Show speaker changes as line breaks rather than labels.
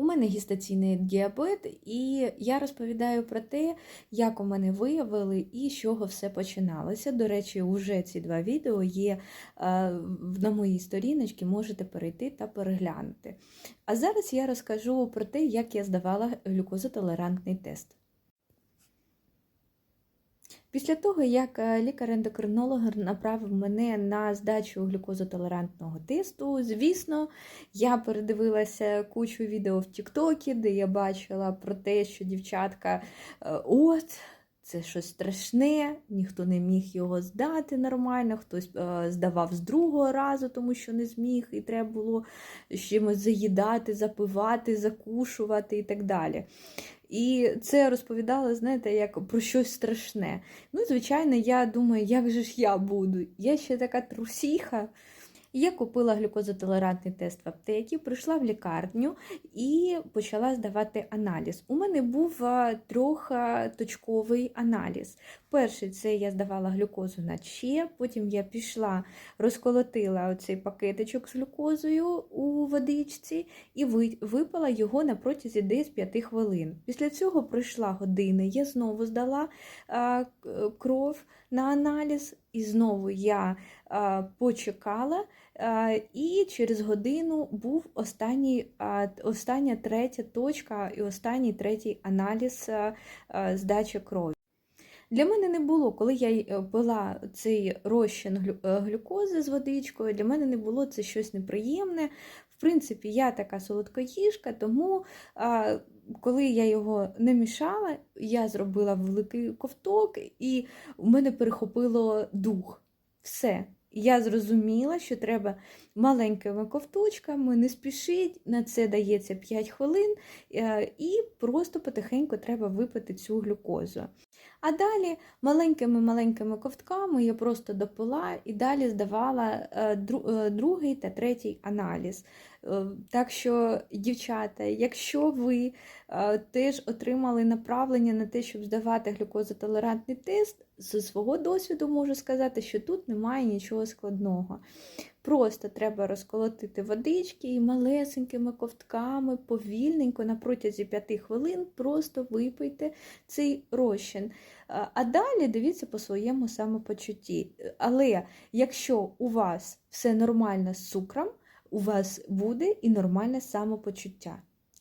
У мене гістаційний діабет, і я розповідаю про те, як у мене виявили і з чого все починалося. До речі, вже ці два відео є е, на моїй сторіночці, можете перейти та переглянути. А зараз я розкажу про те, як я здавала глюкозотолерантний тест. Після того, як е, лікар-ендокринолог направив мене на здачу глюкозотолерантного тесту, звісно, я передивилася кучу відео в Тіктокі, де я бачила про те, що дівчатка е, от. Це щось страшне, ніхто не міг його здати нормально, хтось е, здавав з другого разу, тому що не зміг, і треба було чимось заїдати, запивати, закушувати і так далі. І це розповідала, знаєте, як про щось страшне. Ну, звичайно, я думаю, як же ж я буду? Я ще така трусіха. Я купила глюкозотолерантний тест в аптеці, прийшла в лікарню і почала здавати аналіз. У мене був трьохточковий аналіз. Перший це я здавала глюкозу на ще, потім я пішла, розколотила оцей пакетичок з глюкозою у водичці і випила його на протязі десь 5 хвилин. Після цього пройшла година, я знову здала а, кров на аналіз, і знову я почекала. І через годину був останній, остання третя точка і останній третій аналіз здачі крові. Для мене не було, коли я пила цей розчин глюкози з водичкою, для мене не було це щось неприємне. В принципі, я така солодкоїжка, тому коли я його не мішала, я зробила великий ковток, і у мене перехопило дух. Все. Я зрозуміла, що треба маленькими ковточками, не спішіть, на це дається 5 хвилин, і просто потихеньку треба випити цю глюкозу. А далі маленькими-маленькими ковтками я просто допила і далі здавала другий та третій аналіз. Так що, дівчата, якщо ви теж отримали направлення на те, щоб здавати глюкозотолерантний тест, з свого досвіду можу сказати, що тут немає нічого складного. Просто треба розколотити водички і малесенькими ковтками, повільненько на протязі 5 хвилин просто випийте цей розчин. А далі дивіться по своєму самопочутті. Але якщо у вас все нормально з цукром, у вас буде і нормальне самопочуття.